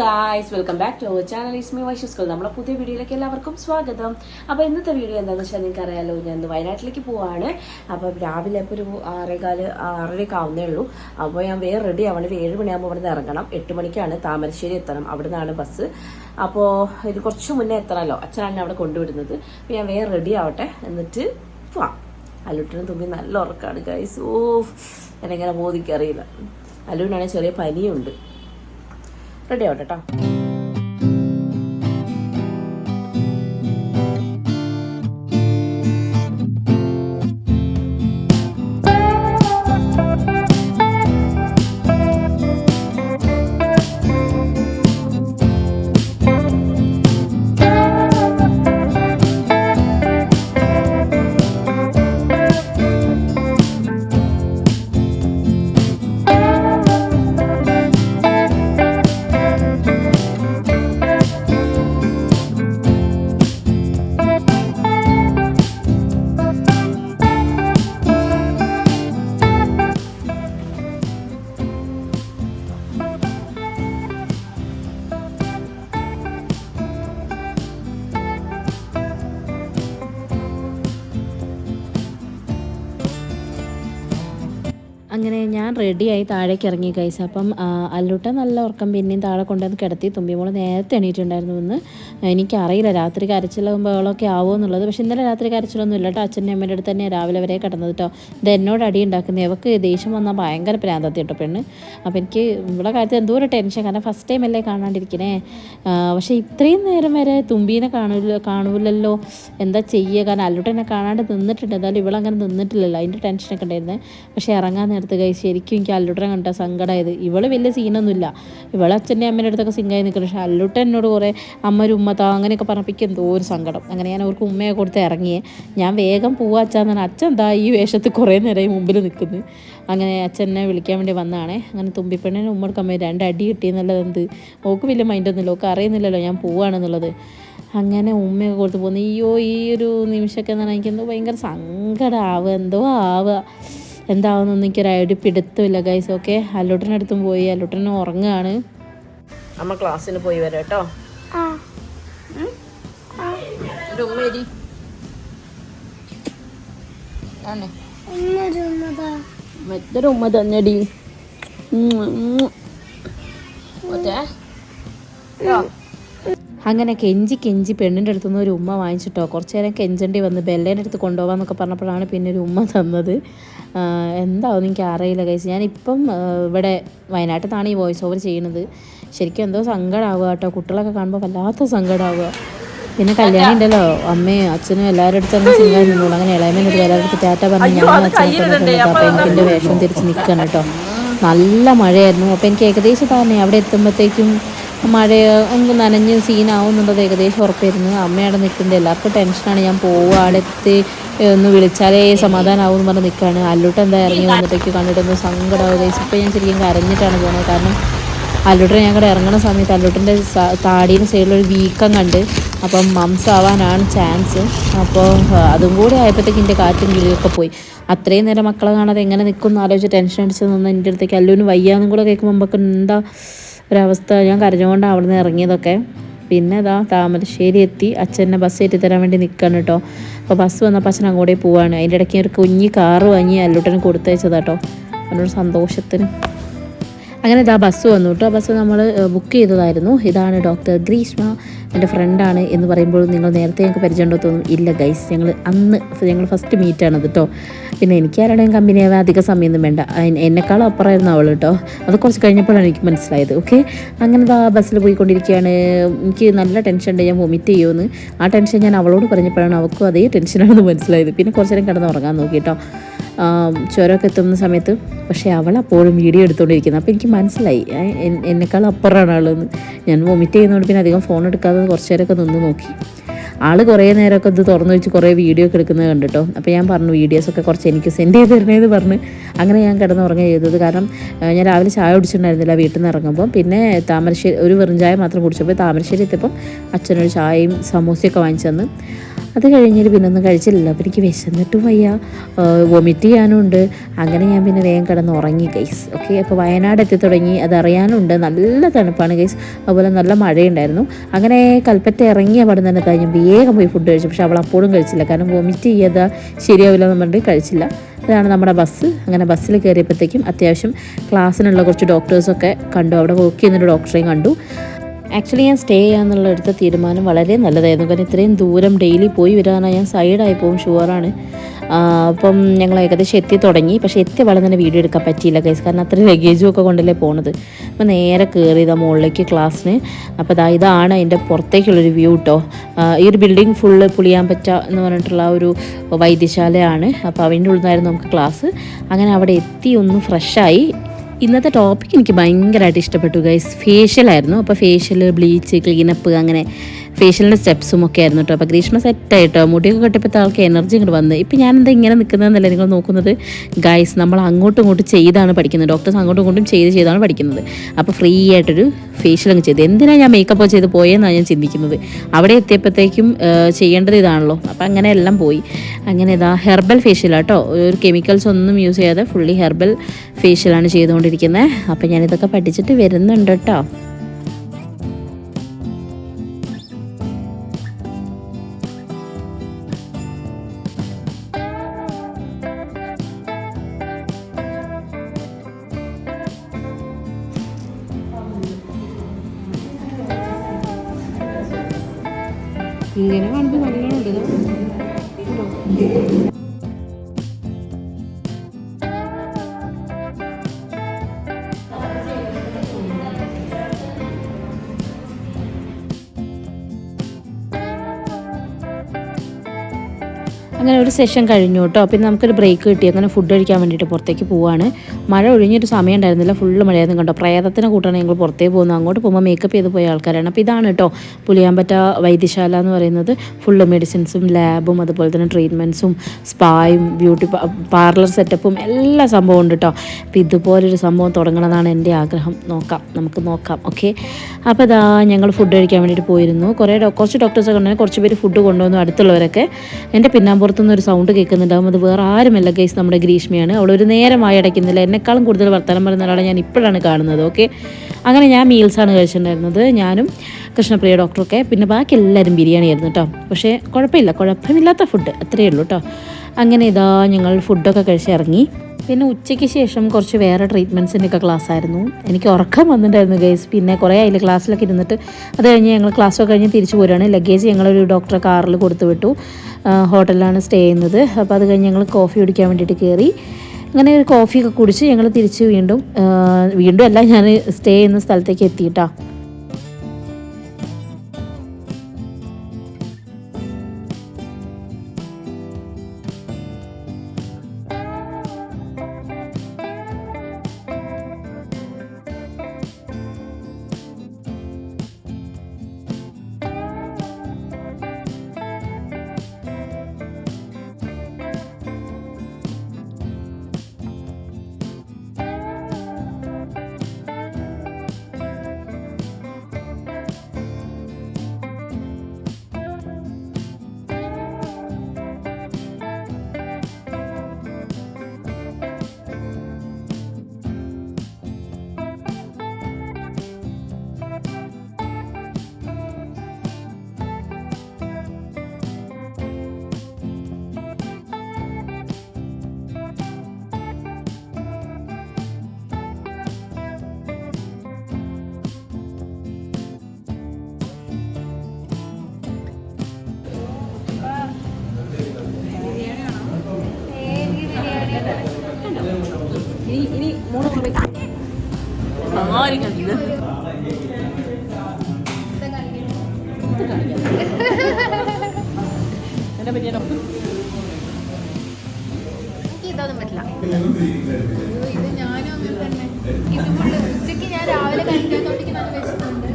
Guys welcome back to our channel Ismi Vaish school നമ്മുടെ പുതിയ വീഡിയോയിലേക്ക് എല്ലാവർക്കും സ്വാഗതം. അപ്പോൾ ഇന്നത്തെ വീഡിയോ എന്താണെന്ന് വെച്ചാൽ നിങ്ങൾക്ക് അറിയാലോ ഞാൻ ഇന്ന് വയനാട്ടിലേക്ക് പോവാണ്. അപ്പോൾ രാവിലെ ഇപ്പോൾ ഒരു ആറേകാൽ ആറരയൊക്കെ ആവുന്നേ ഉള്ളൂ. അപ്പോൾ ഞാൻ വേറെ റെഡി ആവണം. ഏഴ് മണിയാകുമ്പോൾ ഇവിടെ നിന്ന് ഇറങ്ങണം. എട്ട് മണിക്കാണ് താമരശ്ശേരി എത്തണം. അവിടെ നിന്നാണ് ബസ്. അപ്പോൾ ഇത് കുറച്ച് മുന്നേ എത്തണമല്ലോ അച്ഛനാണ് അവിടെ കൊണ്ടുവിടുന്നത്. അപ്പോൾ ഞാൻ വേറെ റെഡി ആവട്ടെ. എന്നിട്ട് പോവാം. അലുട്ടിനും തുമ്പി നല്ല ഉറക്കമാണ് ഗൈസ് ഓ എന്നെങ്ങനെ ബോധിക്കറിയില്ല അലുവിനാണെങ്കിൽ ചെറിയ പനിയുണ്ട്. റെഡി ആവട്ടെ കേട്ടോ അങ്ങനെ ഞാൻ റെഡിയായി താഴേക്ക് ഇറങ്ങി കൈസ് അപ്പം അല്ലുട്ട നല്ല ഉറക്കം പിന്നെയും താഴെ കൊണ്ടുവന്ന് കിടത്തി തുമ്പിമോൾ നേരത്തെ എണീറ്റുണ്ടായിരുന്നു എന്ന് എനിക്കറിയില്ല രാത്രി കരച്ചിലാകുമ്പോൾ ബഹളമൊക്കെ ആവുമോ എന്നുള്ളത്. പക്ഷേ ഇന്നലെ രാത്രി കരച്ചിലൊന്നും ഇല്ല കേട്ടോ. അച്ഛന്റെ അമ്മേന്റെ അടുത്ത് തന്നെ രാവിലെ വരെ കിടന്നത് കേട്ടോ. ഇത് എന്നോട് അടി ഉണ്ടാക്കുന്നത്? ഇവക്ക് ദേഷ്യം വന്നാൽ ഭയങ്കര പ്രാന്തത്തി കേട്ടോ പെണ്ണ്. അപ്പോൾ എനിക്ക് ഇവിടെ കാര്യത്തിൽ എന്തോ ഒരു ടെൻഷൻ കാരണം ഫസ്റ്റ് ടൈം അല്ലേ കാണാണ്ടിരിക്കണേ. പക്ഷേ ഇത്രയും നേരം വരെ തുമ്പീനെ കാണൂല കാണൂലല്ലോ. എന്താ ചെയ്യുക കാരണം അല്ലോട്ട് എന്നെ കാണാണ്ട് നിന്നിട്ടുണ്ട്. എന്തായാലും ഇവളങ്ങനെ നിന്നിട്ടില്ലല്ലോ. അതിന്റെ ടെൻഷനൊക്കെ ഉണ്ടായിരുന്നത് പക്ഷേ ഇറങ്ങാൻ നേരത്ത് കൈ ശരിക്കും എനിക്ക് അല്ലുട്ടനെ കണ്ട സങ്കടമായത് ഇവൾ വലിയ സീനൊന്നുമില്ല. ഇവളെ അച്ഛന്റെ അമ്മേന്റെ അടുത്തൊക്കെ സിംഗായി നിൽക്കുന്നു പക്ഷേ അല്ലുട്ടൻ എന്നോട് കുറേ അമ്മ ഒരു ഉമ്മ താ അങ്ങനെയൊക്കെ പറഞ്ഞപ്പോൾ എന്തോ ഒരു സങ്കടം. അങ്ങനെ ഞാൻ അവർക്ക് ഉമ്മയെ കൊടുത്ത് ഇറങ്ങിയേ ഞാൻ വേഗം പോവാ അച്ഛൻ തന്നെ അച്ഛൻ എന്താ ഈ വേഷത്ത് കുറേ നേരമായി മുമ്പിൽ നിൽക്കുന്നു. അങ്ങനെ അച്ഛനെ വിളിക്കാൻ വേണ്ടി വന്നതാണേ അങ്ങനെ തുമ്പിപ്പെണ്ണിന് ഉമ്മ എടുക്കാൻ പോയി രണ്ട് അടി കിട്ടിയെന്നുള്ളത് എന്ത്? ഓക്ക് വലിയ മൈൻഡൊന്നുമില്ല ഓക്ക് അറിയുന്നില്ലല്ലോ ഞാൻ പോവാണെന്നുള്ളത്. അങ്ങനെ ഉമ്മയൊക്കെ കൊടുത്ത് പോകുന്നു അയ്യോ ഈ ഒരു നിമിഷമൊക്കെ എന്ന് പറഞ്ഞാൽ എനിക്ക് എന്തോ ഭയങ്കര സങ്കടമാവുക എന്തോ ആവുക. എന്താവുന്നൊന്നും എനിക്കൊരു ഒരു പിടുത്തമില്ല ഗൈസ് ഓക്കെ അല്ലുട്ടനടുത്തും പോയി. അല്ലുട്ടൻ ഉറങ്ങുകയാണ് അമ്മ ക്ലാസ്സിന് പോയി വരാം കേട്ടോ. മറ്റൊരു ഉമ്മ തന്നെടി. അങ്ങനെ കെഞ്ചി കെഞ്ചി പെണ്ണിന്റെ അടുത്തുനിന്ന് ഒരു ഉമ്മ വാങ്ങിച്ചിട്ടോ. കുറച്ച് നേരം കെഞ്ചണ്ടി വന്ന് ബെല്ലേന്റെ അടുത്ത് കൊണ്ടുപോകാമെന്നൊക്കെ പറഞ്ഞപ്പോഴാണ് പിന്നെ ഒരു ഉമ്മ തന്നത്. എന്താവും എനിക്ക് അറിയില്ല കഴിച്ച് ഞാനിപ്പം ഇവിടെ വയനാട്ടിൽ നിന്നാണ് ഈ വോയിസ് ഓവർ ചെയ്യുന്നത്. ശരിക്കും എന്തോ സങ്കടമാവുക കേട്ടോ. കുട്ടികളൊക്കെ കാണുമ്പോൾ വല്ലാത്ത സങ്കടമാവുക പിന്നെ കല്യാണം ഉണ്ടല്ലോ. അമ്മയും അച്ഛനും എല്ലാവരുടെ അടുത്തും നിന്നോളൂ അങ്ങനെ ഇളയമേന്റെ അടുത്ത് ടാറ്റ പറഞ്ഞു ഞാൻ അച്ഛനൊക്കെ അപ്പോൾ എനിക്ക് എന്റെ വേഷം തിരിച്ച് നിൽക്കണം കേട്ടോ. നല്ല മഴയായിരുന്നു. അപ്പോൾ എനിക്ക് ഏകദേശം തന്നെ അവിടെ എത്തുമ്പോഴത്തേക്കും മഴ നനഞ്ഞ് സീനാവുന്നുണ്ടത് ഏകദേശം ഉറപ്പായിരുന്നു. അമ്മയാണ് നിൽക്കുന്നത് എല്ലാവർക്കും ടെൻഷനാണ് ഞാൻ പോവുക എത്തി ഒന്ന് വിളിച്ചാലേ സമാധാനമാവും എന്ന് പറഞ്ഞ് നിൽക്കുകയാണ്. അല്ലൂട്ട് എന്താ ഇറങ്ങി വന്നിട്ടേക്ക് കണ്ടിട്ടൊന്ന് സങ്കടമാവുക ഇപ്പോൾ ഞാൻ ശരിക്കും കരഞ്ഞിട്ടാണ് പോകുന്നത്. കാരണം അല്ലൂട്ടൻ ഞങ്ങളുടെ ഇറങ്ങുന്ന സമയത്ത് അല്ലൂട്ടിന്റെ താടിയുടെ സൈഡിലൊരു വീക്കം കണ്ട് അപ്പം മംസ് ആവാനാണ് ചാൻസ് അപ്പോൾ അതും കൂടി ആയപ്പോഴത്തേക്ക് എന്റെ കാറ്റും കിളിയൊക്കെ പോയി. അത്രയും നേരം മക്കളെ കാണാതെ എങ്ങനെ നിൽക്കും എന്ന് ആലോചിച്ച് ടെൻഷൻ അടിച്ച് നിന്ന് എന്റെ അടുത്തേക്ക് അല്ലുവിന് വയ്യാന്നും കൂടെ കേൾക്കുമ്പോൾ നമുക്ക് എന്താ ഒരവസ്ഥ. ഞാൻ കരഞ്ഞുകൊണ്ടാണ് അവിടെ നിന്ന് ഇറങ്ങിയതൊക്കെ. പിന്നെ ഇതാ താമരശ്ശേരി എത്തി. അച്ഛനെ ബസ് കയറ്റി തരാൻ വേണ്ടി നിൽക്കണം കേട്ടോ. അപ്പോൾ ബസ് വന്നപ്പോൾ അച്ഛൻ അങ്ങോട്ടേ പോവാണ്. അതിന്റെ ഇടയ്ക്ക് ഒരു കുഞ്ഞി കാറ് വാങ്ങി അല്ലൂട്ടന് കൊടുത്തയച്ചതാട്ടോ അവനോട് സന്തോഷത്തിന്. അങ്ങനെ ഇതാ ബസ് വന്നു കേട്ടോ ബസ് നമ്മൾ ബുക്ക് ചെയ്തതായിരുന്നു. ഇതാണ് ഡോക്ടർ ഗ്രീഷ്മ എന്റെ ഫ്രണ്ടാണ് എന്ന് പറയുമ്പോൾ നിങ്ങൾ നേരത്തെ ഞങ്ങൾക്ക് പരിചയമുണ്ടോ തോന്നും. ഇല്ല ഗൈസ് ഞങ്ങൾ അന്ന് ഞങ്ങൾ ഫസ്റ്റ് മീറ്റ് ആണ് കേട്ടോ പിന്നെ എനിക്ക് ആരുടെയും കമ്പനി ആവാൻ അധിക സമയമൊന്നും വേണ്ട. എന്നെക്കാളും അപ്പുറമായിരുന്നു അവൾ കേട്ടോ അത് കുറച്ച് കഴിഞ്ഞപ്പോഴാണ് എനിക്ക് മനസ്സിലായത് ഓക്കെ അങ്ങനെ ഇതാ ബസ്സിൽ പോയിക്കൊണ്ടിരിക്കുകയാണ്. എനിക്ക് നല്ല ടെൻഷൻ ഉണ്ട് ഞാൻ വൊമിറ്റ് ചെയ്യുമെന്ന്. ആ ടെൻഷൻ ഞാൻ അവളോട് പറഞ്ഞപ്പോഴാണ് അവൾക്കും അതേ ടെൻഷനാണെന്ന് മനസ്സിലായത്. പിന്നെ കുറച്ച് നേരം കിടന്ന് ഉറങ്ങാൻ നോക്കി കേട്ടോ ആം, ചുരമൊക്കെ എത്തുന്ന സമയത്ത് പക്ഷേ അവൾ അപ്പോഴും വീഡിയോ എടുത്തുകൊണ്ടിരിക്കുന്നത് അപ്പോൾ എനിക്ക് മനസ്സിലായി. എന്നെക്കാൾ അപ്പുറമാണ് ആളെന്ന് ഞാൻ വൊമിറ്റ് ചെയ്യുന്നതുകൊണ്ട് പിന്നെ അധികം ഫോൺ എടുക്കാതെ കുറച്ച് നേരമൊക്കെ നിന്ന് നോക്കി. ആൾ കുറേ നേരമൊക്കെ ഇത് തുറന്നു വെച്ച് കുറേ വീഡിയോ ഒക്കെ എടുക്കുന്നത് കണ്ടിട്ടോ. അപ്പോൾ ഞാൻ പറഞ്ഞു വീഡിയോസൊക്കെ കുറച്ച് എനിക്ക് സെൻഡ് ചെയ്ത് തരണേന്ന് പറഞ്ഞ് അങ്ങനെ ഞാൻ കിടന്ന് ഉറങ്ങുക ചെയ്തത്. കാരണം ഞാൻ രാവിലെ ചായ കുടിച്ചിട്ടുണ്ടായിരുന്നില്ല വീട്ടിൽ നിന്ന് ഇറങ്ങുമ്പോൾ. പിന്നെ താമരശ്ശേരി ഒരു വെറും ചായ മാത്രം കുടിച്ചപ്പോൾ താമരശ്ശേരി എത്തിയപ്പം അച്ഛനൊരു ചായയും സമൂസയൊക്കെ വാങ്ങിച്ചു തന്ന്. അത് കഴിഞ്ഞിട്ട് പിന്നെ ഒന്നും കഴിച്ചില്ലല്ലോ. അപ്പോൾ എനിക്ക് വിശന്നിട്ടും വയ്യ. വൊമിറ്റ് ചെയ്യാനുണ്ട്. അങ്ങനെ ഞാൻ പിന്നെ വേഗം കിടന്ന് ഉറങ്ങി ഗൈസ് ഓക്കെ അപ്പോൾ വയനാട് എത്തി തുടങ്ങി. അതറിയാനുണ്ട് നല്ല തണുപ്പാണ് ഗൈസ് അതുപോലെ നല്ല മഴയുണ്ടായിരുന്നു. അങ്ങനെ കൽപ്പറ്റ ഇറങ്ങിയ പാടം തന്നെ കഴിഞ്ഞ് വേഗം പോയി ഫുഡ് കഴിച്ചു. പക്ഷെ അവൾ അപ്പോഴും കഴിച്ചില്ല. കാരണം വൊമിറ്റ് ചെയ്യാതെ ശരിയാവില്ല എന്ന് പറഞ്ഞിട്ട് കഴിച്ചില്ല. അതാണ് നമ്മുടെ ബസ് അങ്ങനെ ബസ്സിൽ കയറിയപ്പോഴത്തേക്കും അത്യാവശ്യം ക്ലാസ്സിനുള്ള കുറച്ച് ഡോക്ടേഴ്സൊക്കെ കണ്ടു. അവിടെ വർക്ക് ചെയ്യുന്നൊരു ഡോക്ടറെയും കണ്ടു. ആക്ച്വലി ഞാൻ സ്റ്റേ ചെയ്യാന്നുള്ള എടുത്ത തീരുമാനം വളരെ നല്ലതായിരുന്നു. കാരണം ഇത്രയും ദൂരം ഡെയിലി പോയി വരാനാണ് ഞാൻ സൈഡായി പോകും ഷുവറാണ് അപ്പം ഞങ്ങൾ ഏകദേശം എത്തി തുടങ്ങി. പക്ഷേ എത്തിയ വളരെ തന്നെ വീഡിയോ എടുക്കാൻ പറ്റിയില്ല കേസ് കാരണം അത്ര ലഗേജും ഒക്കെ കൊണ്ടല്ലേ പോണത്. അപ്പം നേരെ കയറി ഇതാ മുകളിലേക്ക് ക്ലാസ്സിന്. അപ്പം അതാ ഇതാണ് അതിന്റെ പുറത്തേക്കുള്ളൊരു വ്യൂ കേട്ടോ ഈ ഒരു ബിൽഡിംഗ് ഫുള്ള് പുളിയാൻ പറ്റ എന്ന് പറഞ്ഞിട്ടുള്ള ഒരു വൈദ്യശാലയാണ്. അപ്പോൾ അതിന്റെ ഉള്ളിൽ നിന്നായിരുന്നു നമുക്ക് ക്ലാസ് അങ്ങനെ അവിടെ എത്തി ഒന്ന് ഫ്രഷായി ഇന്നത്തെ ടോപ്പിക് എനിക്ക് ഭയങ്കരമായിട്ട് ഇഷ്ടപ്പെട്ടു ഗൈസ് ഫേഷ്യലായിരുന്നു അപ്പോൾ ഫേഷ്യൽ ബ്ലീച്ച് ക്ലീനപ്പ് അങ്ങനെ ഫേഷ്യലിന്റെ സ്റ്റെപ്സും ഒക്കെ ആയിരുന്നു കേട്ടോ അപ്പോൾ ഗ്രീഷ്മ സെറ്റായിട്ടോ മുടിയൊക്കെ കെട്ടിയപ്പോഴത്തെ ആൾക്ക് എനർജി ഇങ്ങോട്ട് വന്ന്. ഇപ്പം ഞാനെന്താ ഇങ്ങനെ നിൽക്കുന്നതെന്നല്ല നിങ്ങൾ നോക്കുന്നത്? ഗൈസ് നമ്മൾ അങ്ങോട്ടും ഇങ്ങോട്ടും ചെയ്താണ് പഠിക്കുന്നത്. ഡോക്ടേഴ്സ് അങ്ങോട്ടും ഇങ്ങോട്ടും ചെയ്ത് ചെയ്താണ് പഠിക്കുന്നത്. അപ്പോൾ ഫ്രീ ആയിട്ടൊരു ഫേഷ്യൽ അങ്ങ് ചെയ്ത്. എന്തിനാണ് ഞാൻ മേക്കപ്പ് ചെയ്ത് പോയെന്നാണ് ഞാൻ ചിന്തിക്കുന്നത്. അവിടെ എത്തിയപ്പോഴത്തേക്കും ചെയ്യേണ്ടത് ഇതാണല്ലോ. അപ്പം അങ്ങനെ എല്ലാം പോയി. അങ്ങനെ ഇതാ ഹെർബൽ ഫേഷ്യലാട്ടോ ഒരു കെമിക്കൽസ് ഒന്നും യൂസ് ചെയ്യാതെ ഫുള്ളി ഹെർബൽ ഫേഷ്യലാണ് ചെയ്തുകൊണ്ടിരിക്കുന്നത് അപ്പം ഞാനിതൊക്കെ പഠിച്ചിട്ട് വരുന്നുണ്ട് കേട്ടോ ഇങ്ങനെ കാണുമ്പോൾ നല്ലോണം ഉണ്ട് അങ്ങനെ ഒരു സെഷൻ കഴിഞ്ഞു കേട്ടോ പിന്നെ നമുക്കൊരു ബ്രേക്ക് കിട്ടി. അങ്ങനെ ഫുഡ് കഴിക്കാൻ വേണ്ടിയിട്ട് പുറത്തേക്ക് പോവാണ്. മഴ ഒഴിഞ്ഞൊരു സമയം ഉണ്ടായിരുന്നില്ല. ഫുള്ള് മഴയായിരുന്നു കേട്ടോ പ്രേതത്തിനെ കൂട്ടാണ് ഞങ്ങൾ പുറത്തേക്ക് പോകുന്നത്. അങ്ങോട്ട് പോകുമ്പോൾ മേക്കപ്പ് ചെയ്ത് പോയ ആൾക്കാരാണ്. അപ്പോൾ ഇതാണ് കേട്ടോ പുലിയാമ്പറ്റ വൈദ്യശാല എന്ന് പറയുന്നത്. ഫുള്ള് മെഡിസിൻസും ലാബും അതുപോലെ തന്നെ ട്രീറ്റ്മെന്റ്സും സ്പായും ബ്യൂട്ടി പാർലർ സെറ്റപ്പും എല്ലാ സംഭവം ഉണ്ട് കേട്ടോ അപ്പോൾ ഇതുപോലൊരു സംഭവം തുടങ്ങണമെന്നാണ് എന്റെ ആഗ്രഹം. നോക്കാം. നമുക്ക് നോക്കാം. ഓക്കെ അപ്പോൾ ഇതാ ഞങ്ങൾ ഫുഡ് കഴിക്കാൻ വേണ്ടിയിട്ട് പോയിരുന്നു. കുറേ കുറച്ച് ഡോക്ടേഴ്സൊക്കെ ഉണ്ടായിരുന്നു കുറച്ച് പേര് ഫുഡ് കൊണ്ടുവന്നു അടുത്തുള്ളവരൊക്കെ. എന്റെ പിന്നാമ്പുറത്തുനിന്ന് ഒരു സൗണ്ട് കേൾക്കുന്നുണ്ടാവും അത് വേറെ ആരുമല്ല ഗൈസ് നമ്മുടെ ഗ്രീഷ്മയാണ്. അവൾ ഒരു നേരമായി അടയ്ക്കുന്നില്ല എന്നെക്കാളും കൂടുതൽ വർത്തമാനം പറയുന്ന ഒരാളെ ഞാൻ ഇപ്പോഴാണ് കാണുന്നത് ഓക്കെ അങ്ങനെ ഞാൻ മീൽസാണ് കഴിച്ചിട്ടുണ്ടായിരുന്നത് ഞാനും കൃഷ്ണപ്രിയ ഡോക്ടറൊക്കെ പിന്നെ ബാക്കി എല്ലാവരും ബിരിയാണി ആയിരുന്നു കേട്ടോ പക്ഷേ കുഴപ്പമില്ല കുഴപ്പമില്ലാത്ത ഫുഡ് അത്രയേ ഉള്ളൂ കേട്ടോ അങ്ങനെ ഇതാ ഞങ്ങൾ ഫുഡൊക്കെ കഴിച്ച് ഇറങ്ങി. പിന്നെ ഉച്ചയ്ക്ക് ശേഷം കുറച്ച് വേറെ ട്രീറ്റ്മെന്റ്സിന്റെയൊക്കെ ക്ലാസ് ആയിരുന്നു എനിക്ക് ഉറക്കം വന്നിട്ടുണ്ടായിരുന്നു ഗൈസ് പിന്നെ കുറേ അതിൽ ക്ലാസ്സിലൊക്കെ ഇരുന്നിട്ട്. അത് കഴിഞ്ഞ് ഞങ്ങൾ ക്ലാസ്സൊക്കെ കഴിഞ്ഞ് തിരിച്ചു പോരുകയാണ് ലഗേജ് ഞങ്ങളൊരു ഡോക്ടറെ കാറിൽ കൊടുത്തു വിട്ടു. ഹോട്ടലിലാണ് സ്റ്റേ ചെയ്യുന്നത്. അപ്പോൾ അത് കഴിഞ്ഞ് ഞങ്ങൾ കോഫി കുടിക്കാൻ വേണ്ടിയിട്ട് കയറി. അങ്ങനെ ഒരു കോഫിയൊക്കെ കുടിച്ച് ഞങ്ങൾ തിരിച്ച് വീണ്ടും വീണ്ടും അല്ല ഞാൻ സ്റ്റേ ചെയ്യുന്ന സ്ഥലത്തേക്ക് എത്തിയിട്ടാ. എന്നെ പറ്റിയാലോ? എനിക്ക് ഇതൊന്നും പറ്റില്ല. ഇത് ഞാനും അങ്ങനെ തന്നെ. ഇത് ഉച്ചയ്ക്ക് ഞാൻ രാവിലെ കഴിക്കാത്തോട്ടേക്ക് നല്ല വെച്ചിട്ടുണ്ട്